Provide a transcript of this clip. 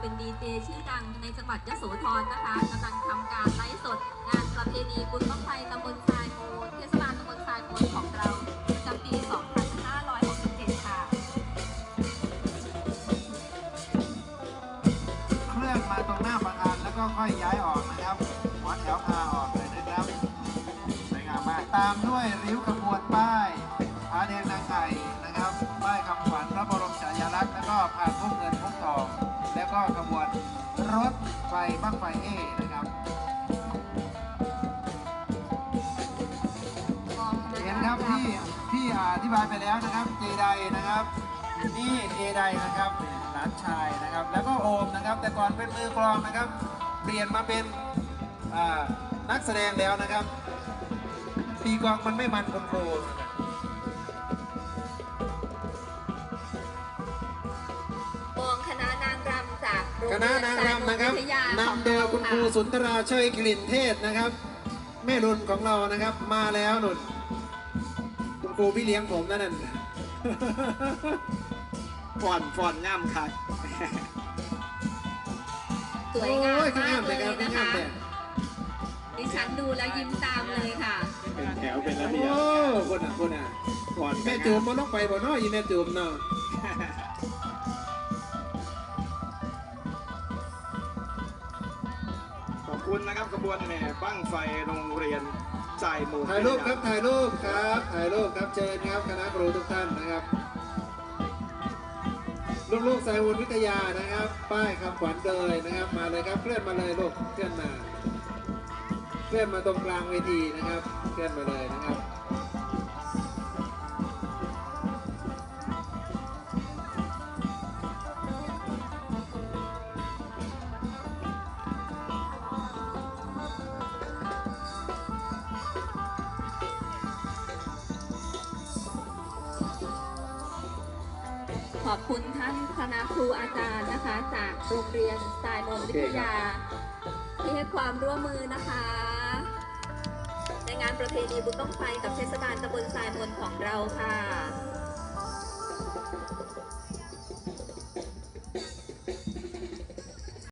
เป็นดีเจชื่อดังในจังหวัดยโสธรนะคะกำลังทำการไลฟ์สด งานประเพณีบุญบั้งไฟตำบลทรายมูลเทศบาลตำบลทรายมูลของเราประจำปี 2567 ค่ะ เคลื่อนมาตรงหน้าประธานแล้วก็ค่อยย้ายออกนะครับวัดแถวพาออกเลยนะครับสวยงามมากตามด้วยริ้วขบวนป้ายพาแดงนางไก่นะครับป้ายคำขวัญ บ้างไฟเอนะครับเห็นครับที่ที่อธิบายไปแล้วนะครับเจไดนะครับนี่เจไดนะครับหลานชายนะครับ แล้วก็โอมนะครับ แต่ก่อนเป็นมือกลองนะครับ เปลี่ยนมาเป็นนักแสดงแล้วนะครับตีกลองมันไม่มันคนโครู คเรียณะนางรำนะครับสายวิทยาของนำโดยคุณครูเราะสุนทราช่วยกลิ่นเทศนะครับ แม่รุนของเรานะครับมาแล้วนุนคุณครูพี่เลี้ยงผมนั่นน่ะฟอนฟอนง่ามคักสวยงามโอ้ยมากงามเลแต่ยครับนะงามคะแต่ดิฉันดูแล้วยิ้มตามเลยค่ะ เป็นแถวเป็นระเบียบโอ้คนอะคนอะฟอนแม่จูมมันต้องไปบ่เนาะอีแม่จูมเนาะ คุณนะครับขบวนแห่บั้งไฟโรงเรียนสายมูลถ่ายรูปครับถ่ายรูปครับถ่ายรูปครับเชิญครับคณะครูทุกท่านนะครับลูกๆสายวุนวิทยานะครับ ป้ายคำขวัญเลยนะครับ มาเลยครับเคลื่อนมาเลยลูกเคลื่อนมา เคลื่อนมาตรงกลางเวทีนะครับ เคลื่อนมาเลยนะครับ อบคุณท่านคณะครูอาจารย์นะคะ จากโรงเรียนสายมนวิทยา ที่ให้ความร่วมมือนะคะ ในงานประเพณีบุญต้องไฟกับเทศบาลตำบลสายมนของเราค่ะ